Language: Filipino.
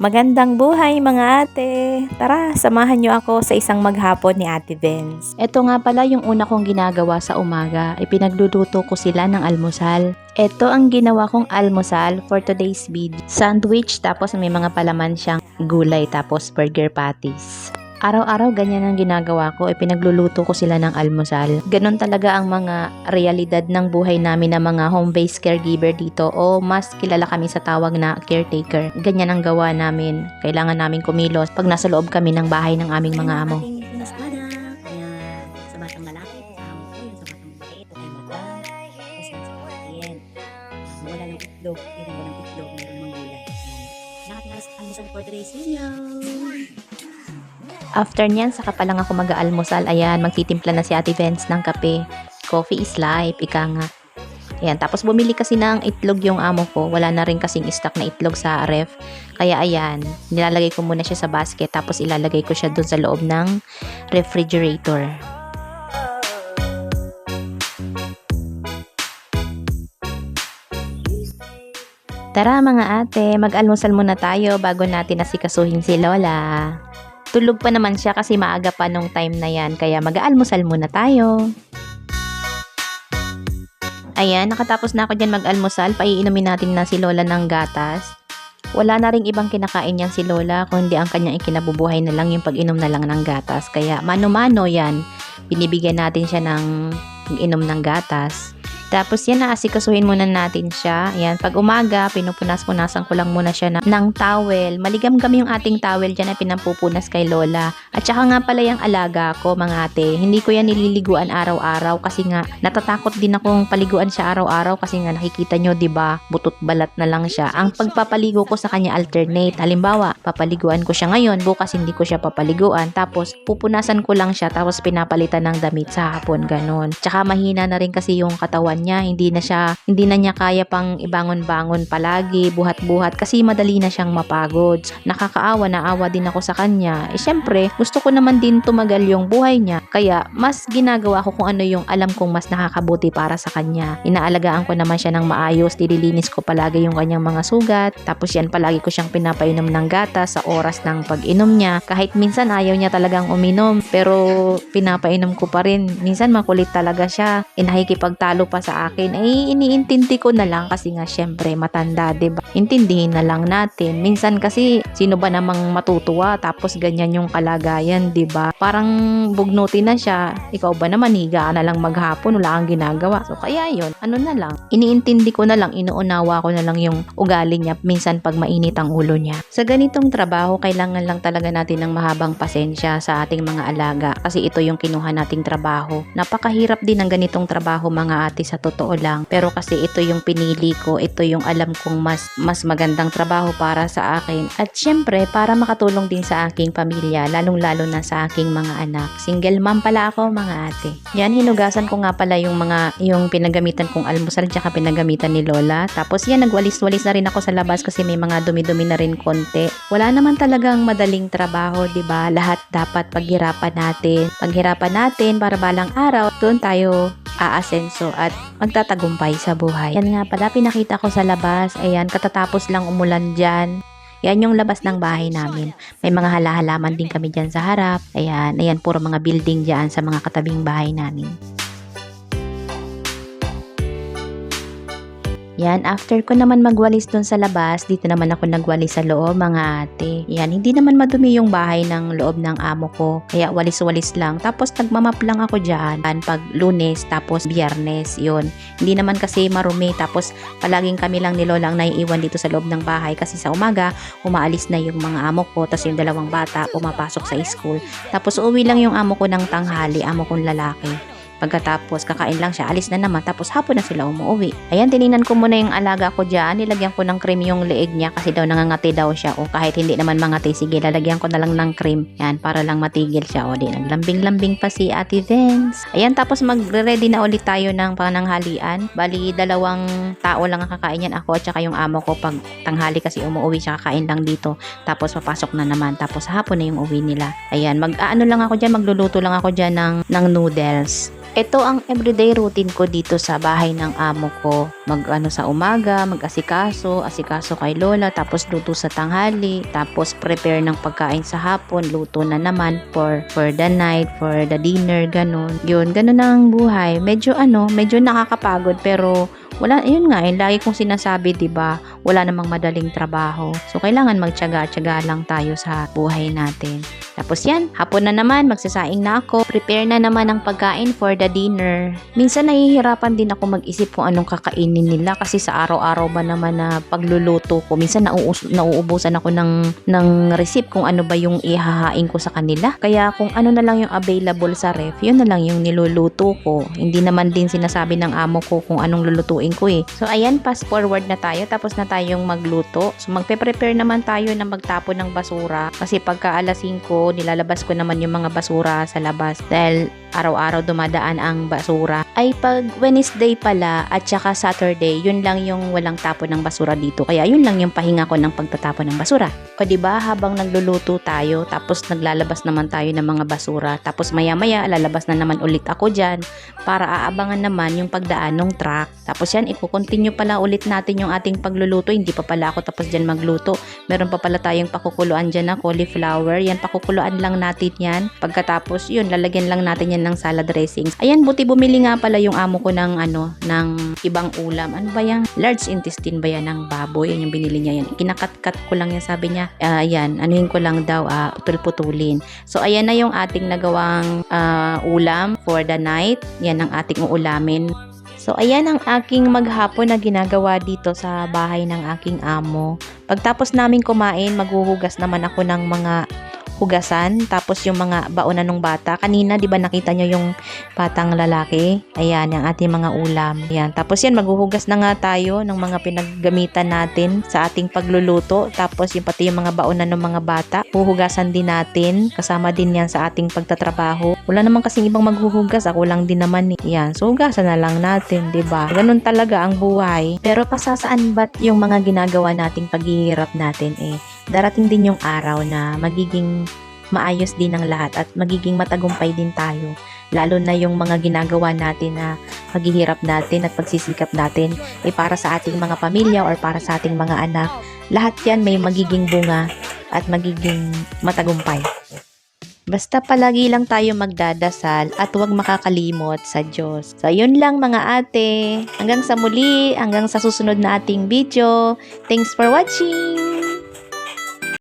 Magandang buhay mga ate! Tara, samahan niyo ako sa isang maghapon ni Ate Benz. Ito nga pala yung una kong ginagawa sa umaga. Ipinagluluto ko sila ng almusal. Ito ang ginawa kong almusal for today's video. Sandwich tapos may mga palaman siyang gulay tapos burger patties. Araw-araw ganyan ang ginagawa ko, ipinagluluto ko sila ng almusal. Ganon talaga ang mga realidad ng buhay namin ng mga home-based caregiver dito o mas kilala kami sa tawag na caretaker. Ganyan ang gawa namin. Kailangan namin kumilos pag nasa loob kami ng bahay ng aming mga amo. Wala ng itlog. Ito walang itlog. Meron mang gulay. Nakating alas almusal for today's video. After niyan, saka pa lang ako mag-aalmusal. Ayan, magtitimpla na si Ate Vance ng kape. Coffee is life, ika nga. Ayan, tapos bumili kasi ng itlog yung amo ko. Wala na rin kasing stock na itlog sa ref. Kaya ayan, nilalagay ko muna siya sa basket tapos ilalagay ko siya dun sa loob ng refrigerator. Tara mga ate, mag-almusal muna tayo bago natin nasikasuhin si Lola. Tulog pa naman siya kasi maaga pa nung time na yan, kaya mag-aalmusal muna tayo. Ayan, nakatapos na ako dyan mag-almusal, paiinumin natin na si Lola ng gatas. Wala na ring ibang kinakain yan si Lola, kundi ang kanyang ikinabubuhay na lang yung pag-inom na lang ng gatas. Kaya mano-mano yan, binibigyan natin siya ng inom ng gatas. Tapos yan, naasikasuhin muna natin siya. Yan, pag umaga, pinupunas-punasan ko lang muna siya ng, ng towel. Maligam-gam yung ating towel dyan na pinampupunas kay Lola. At saka nga pala yung alaga ko, mga ate. Hindi ko yan nililiguan araw-araw kasi nga natatakot din akong paliguan siya araw-araw kasi nga nakikita nyo, di ba butot balat na lang siya. Ang pagpapaligo ko sa kanya alternate. Halimbawa, papaliguan ko siya ngayon, bukas hindi ko siya papaliguan. Tapos, pupunasan ko lang siya, tapos pinapalitan ng damit sa hapon, ganun. Tsaka mahina na rin kasi yung katawan niya, hindi na siya, hindi na niya kaya pang ibangon-bangon palagi, buhat-buhat, kasi madali na siyang mapagod. Nakakaawa, naawa din ako sa kanya. Eh, syempre, gusto ko naman din tumagal yung buhay niya, kaya mas ginagawa ko kung ano yung alam kong mas nakakabuti para sa kanya. Inaalagaan ko naman siya ng maayos, nililinis ko palagi yung kanyang mga sugat, tapos yan palagi ko siyang pinapainom ng gatas sa oras ng pag-inom niya. Kahit minsan ayaw niya talagang uminom, pero pinapainom ko pa rin. Minsan makulit talaga siya. Inahikipagtalo pa sa akin. Ay, iniintindi ko na lang kasi nga syempre matanda, 'di ba? Intindihin na lang natin. Minsan kasi sino ba namang matutuwa tapos ganyan yung kalagayan, 'di ba? Parang bugnuti na siya. Ikaw ba naman higa na lang maghapon, wala kang ginagawa. So kaya 'yun, ano na lang. Iniintindi ko na lang, inuunawa ko na lang yung ugali niya minsan pag mainit ang ulo niya. Sa ganitong trabaho, kailangan lang talaga natin ng mahabang pasensya sa ating mga alaga kasi ito yung kinuha nating trabaho. Napakahirap din ng ganitong trabaho mga ate sa totoo lang. Pero kasi ito yung pinili ko, ito yung alam kong mas mas magandang trabaho para sa akin. At syempre, para makatulong din sa aking pamilya, lalong-lalo na sa aking mga anak. Single mom pala ako mga ate. Yan, hinugasan ko nga pala yung mga yung pinagamitan kong almusal tsaka pinagamitan ni Lola. Tapos yan, nagwalis-walis na rin ako sa labas kasi may mga dumi-dumi na rin konti. Wala naman talagang madaling trabaho, 'di ba? Lahat dapat paghirapan natin. Paghirapan natin para balang araw doon tayo aasenso at magtatagumpay sa buhay. Yan nga pala, pinakita ko sa labas. Ayan, katatapos lang umulan dyan. Yan yung labas ng bahay namin. May mga halahalaman din kami dyan sa harap. Ayan, ayan, puro mga building dyan sa mga katabing bahay namin. Yan, after ko naman magwalis doon sa labas, dito naman ako nagwalis sa loob, mga ate. Yan, hindi naman madumi yung bahay ng loob ng amo ko. Kaya walis-walis lang. Tapos nagmamap lang ako dyan. Pag lunes, tapos biyernes, yun. Hindi naman kasi marumi. Tapos palaging kami lang ni Lola ang naiiwan dito sa loob ng bahay. Kasi sa umaga, umaalis na yung mga amo ko. Tapos yung dalawang bata, pumapasok sa school. Tapos uwi lang yung amo ko ng tanghali, amo kong lalaki. Pagkatapos, kakain lang siya, alis na naman, tapos hapon na sila umuwi. Ayan, tiningnan ko muna yung alaga ko dyan, nilagyan ko ng cream yung leeg niya kasi daw nangangati daw siya. O kahit hindi naman mangati, sige, lalagyan ko na lang ng cream. Yan, para lang matigil siya. O di, naglambing-lambing pa si Ate Vince. Ayan, tapos magre-ready na ulit tayo ng pananghalian. Bali, dalawang tao lang ang kakain yan, ako at saka yung amo ko pag tanghali kasi umuwi siya kakain lang dito. Tapos papasok na naman, tapos hapon na yung uwi nila. Ayan, mag-ano lang ako dyan, magluluto lang ako dyan ng, ng noodles. Ito ang everyday routine ko dito sa bahay ng amo ko. Mag ano sa umaga, mag-asikaso, asikaso kay lola, tapos luto sa tanghali, tapos prepare ng pagkain sa hapon, luto na naman for for the night, for the dinner, ganun. Yun, ganun ang buhay. Medyo ano, medyo nakakapagod pero wala, yun nga, eh, lagi kong sinasabi, 'di ba wala namang madaling trabaho. So, kailangan magtyaga-tyaga lang tayo sa buhay natin. Tapos yan, hapon na naman, magsasaing na ako. Prepare na naman ang pagkain for the dinner. Minsan nahihirapan din ako mag-isip kung anong kakainin nila kasi sa araw-araw ba naman na pagluluto ko. Minsan nauus- nauubusan ako ng, ng receipt kung ano ba yung ihahain ko sa kanila. Kaya kung ano na lang yung available sa ref, yun na lang yung niluluto ko. Hindi naman din sinasabi ng amo ko kung anong lulutuin ko eh. So ayan, fast forward na tayo. Tapos na tayong magluto. So magpe-prepare naman tayo na magtapon ng basura. Kasi pagka alas 5, nilalabas ko naman yung mga basura sa labas. Dahil araw-araw dumadaan ang basura. Ay pag Wednesday pala at saka Saturday, yun lang yung walang tapon ng basura dito. Kaya yun lang yung pahinga ko ng pagtatapon ng basura. O di ba habang nagluluto tayo, tapos naglalabas naman tayo ng mga basura, tapos maya-maya lalabas na naman ulit ako dyan para aabangan naman yung pagdaan ng truck. Tapos yan, iko-continue pala ulit natin yung ating pagluluto. Hindi pa pala ako tapos dyan magluto. Meron pa pala tayong pakukuluan dyan na cauliflower. Yan, pakukuluan lang natin yan. Pagkatapos, yun, lalagyan lang natin yan ng salad dressings. Ayan, buti bumili nga pala yung amo ko ng ano, ng ibang ulam. Ano ba yan? Large intestine ba yan ng baboy? Yan yung binili niya yan. Kinakat-kat ko lang yan, sabi niya. Ah, yan, anuhin ko lang daw, ah, putol-putulin. So, ayan na yung ating nagawang ah, ulam for the night. Yan ang ating uulamin. So, ayan ang aking maghapon na ginagawa dito sa bahay ng aking amo. Pagtapos namin kumain, maghuhugas naman ako ng mga hugasan. Tapos yung mga baonan ng bata. Kanina, di ba nakita nyo yung batang lalaki? Ayan, yung ating mga ulam. Ayan. Tapos yan, maghuhugas na nga tayo ng mga pinaggamitan natin sa ating pagluluto. Tapos yung pati yung mga baonan ng mga bata. Huhugasan din natin. Kasama din yan sa ating pagtatrabaho. Wala naman kasing ibang maghuhugas. Ako lang din naman eh. Yan. So, hugasan na lang natin, di ba? Ganun talaga ang buhay. Pero pasasaan ba't yung mga ginagawa nating paghihirap natin eh? Darating din yung araw na magiging maayos din ang lahat at magiging matagumpay din tayo. Lalo na yung mga ginagawa natin na paghihirap natin at pagsisikap natin ay para sa ating mga pamilya or para sa ating mga anak. Lahat yan may magiging bunga at magiging matagumpay. Basta palagi lang tayo magdadasal at huwag makakalimot sa Diyos. So, yun lang mga ate. Hanggang sa muli, hanggang sa susunod na ating video. Thanks for watching!